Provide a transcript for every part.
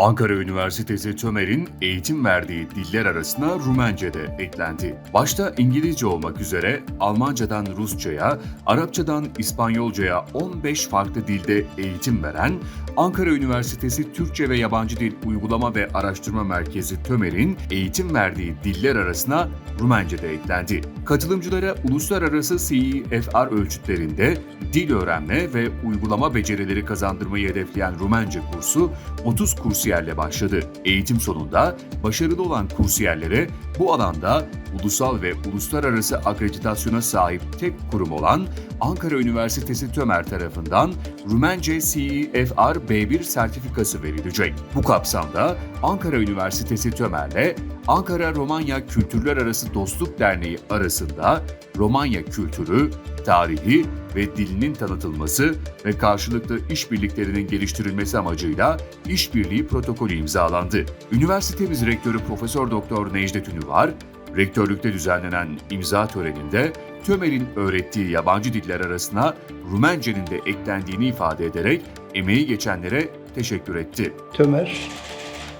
Ankara Üniversitesi Tömer'in eğitim verdiği diller arasına Rumence de eklendi. Başta İngilizce olmak üzere Almancadan Rusçaya, Arapçadan İspanyolcaya 15 farklı dilde eğitim veren Ankara Üniversitesi Türkçe ve Yabancı Dil Uygulama ve Araştırma Merkezi Tömer'in eğitim verdiği diller arasına Rumence de eklendi. Katılımcılara uluslararası CEFR ölçütlerinde dil öğrenme ve uygulama becerileri kazandırmayı hedefleyen Rumence kursu 30 kursiyerle başladı. Eğitim sonunda başarılı olan kursiyerlere bu alanda ulusal ve uluslararası akreditasyona sahip tek kurum olan Ankara Üniversitesi Tömer tarafından Rumence CEFR B1 sertifikası verilecek. Bu kapsamda Ankara Üniversitesi Tömer'le Ankara Romanya Kültürler Arası Dostluk Derneği arasında Romanya kültürü, tarihi ve dilinin tanıtılması ve karşılıklı işbirliklerinin geliştirilmesi amacıyla işbirliği protokolü imzalandı. Üniversitemiz rektörü Profesör Doktor Necdet Ünüvar, rektörlükte düzenlenen imza töreninde Tömer'in öğrettiği yabancı diller arasına Rumence'nin de eklendiğini ifade ederek emeği geçenlere teşekkür etti. Tömer,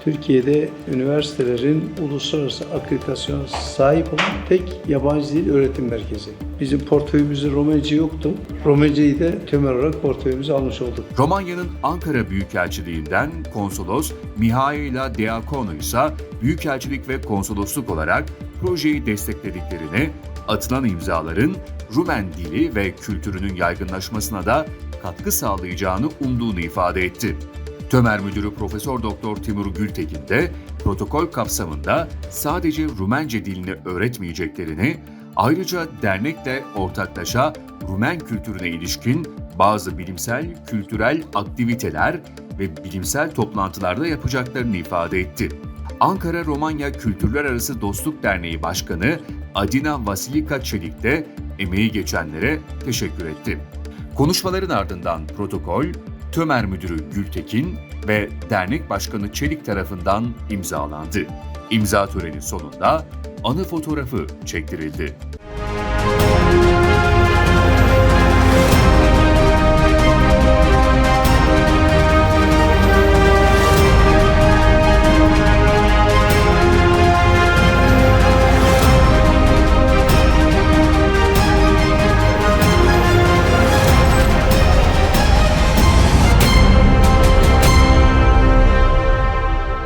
Türkiye'de üniversitelerin uluslararası akreditasyona sahip olan tek yabancı dil öğretim merkezi. Bizim portföyümüzde Romence yoktu. Romence'yi de Tömer olarak portföyümüze almış olduk. Romanya'nın Ankara Büyükelçiliğinden konsolos Mihaila Diakonu ise Büyükelçilik ve Konsolosluk olarak projeyi desteklediklerini, atılan imzaların Rumen dili ve kültürünün yaygınlaşmasına da katkı sağlayacağını umduğunu ifade etti. Tömer Müdürü Profesör Doktor Timur Gültekin de protokol kapsamında sadece Rumence dilini öğretmeyeceklerini, ayrıca dernekle ortaklaşa Rumen kültürüne ilişkin bazı bilimsel, kültürel aktiviteler ve bilimsel toplantılarda yapacaklarını ifade etti. Ankara Romanya Kültürler Arası Dostluk Derneği Başkanı Adina Vasilika Çelik de emeği geçenlere teşekkür etti. Konuşmaların ardından protokol, Tömer Müdürü Gültekin ve dernek başkanı Çelik tarafından imzalandı. İmza töreni sonunda anı fotoğrafı çektirildi. Müzik